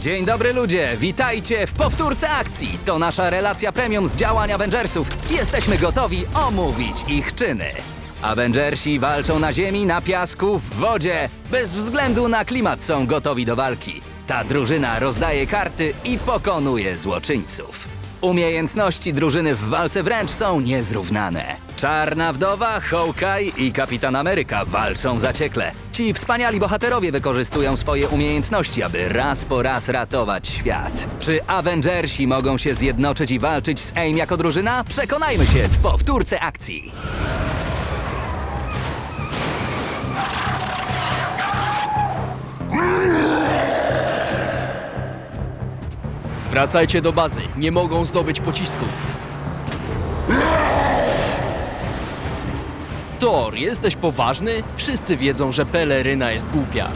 Dzień dobry ludzie, witajcie w powtórce akcji. To nasza relacja premium z działań Avengersów. Jesteśmy gotowi omówić ich czyny. Avengersi walczą na ziemi, na piasku, w wodzie. Bez względu na klimat są gotowi do walki. Ta drużyna rozdaje karty i pokonuje złoczyńców. Umiejętności drużyny w walce wręcz są niezrównane. Czarna Wdowa, Hawkeye i Kapitan Ameryka walczą zaciekle. Ci wspaniali bohaterowie wykorzystują swoje umiejętności, aby raz po raz ratować świat. Czy Avengersi mogą się zjednoczyć i walczyć z AIM jako drużyna? Przekonajmy się w powtórce akcji. Wracajcie do bazy. Nie mogą zdobyć pocisku. Thor, jesteś poważny? Wszyscy wiedzą, że peleryna jest głupia.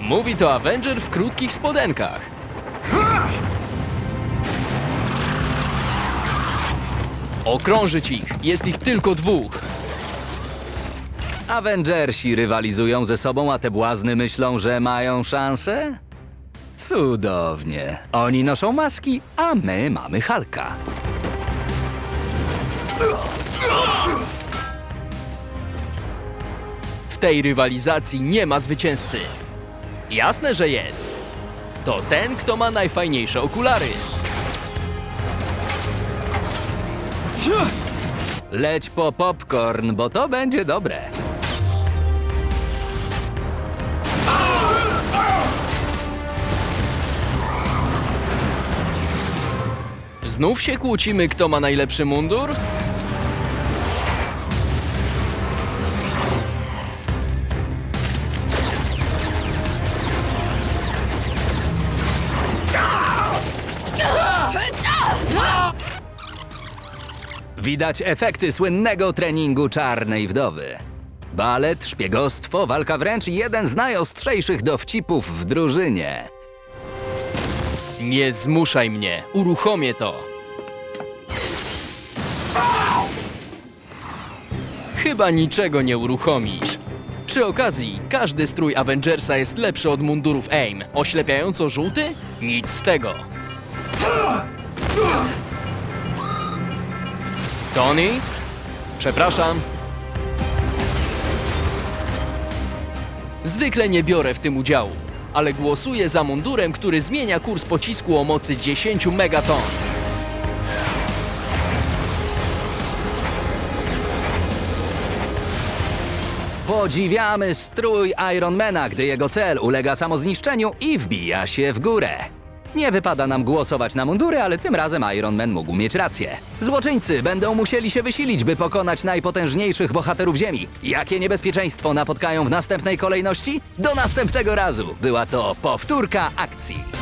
Mówi to Avenger w krótkich spodenkach. Okrążyć ich. Jest ich tylko dwóch. Avengersi rywalizują ze sobą, a te błazny myślą, że mają szansę? Cudownie. Oni noszą maski, a my mamy Halka. Tej rywalizacji nie ma zwycięzcy. Jasne, że jest. To ten, kto ma najfajniejsze okulary. Leć po popcorn, bo to będzie dobre. Znów się kłócimy, kto ma najlepszy mundur? Widać efekty słynnego treningu Czarnej Wdowy. Balet, szpiegostwo, walka wręcz jeden z najostrzejszych dowcipów w drużynie. Nie zmuszaj mnie, uruchomię to. Chyba niczego nie uruchomisz. Przy okazji, każdy strój Avengersa jest lepszy od mundurów AIM. Oślepiająco żółty? Nic z tego. Tony? Przepraszam. Zwykle nie biorę w tym udziału, ale głosuję za mundurem, który zmienia kurs pocisku o mocy 10 megaton. Podziwiamy strój Ironmana, gdy jego cel ulega samozniszczeniu i wbija się w górę. Nie wypada nam głosować na mundury, ale tym razem Iron Man mógł mieć rację. Złoczyńcy będą musieli się wysilić, by pokonać najpotężniejszych bohaterów Ziemi. Jakie niebezpieczeństwo napotkają w następnej kolejności? Do następnego razu! Była to powtórka akcji.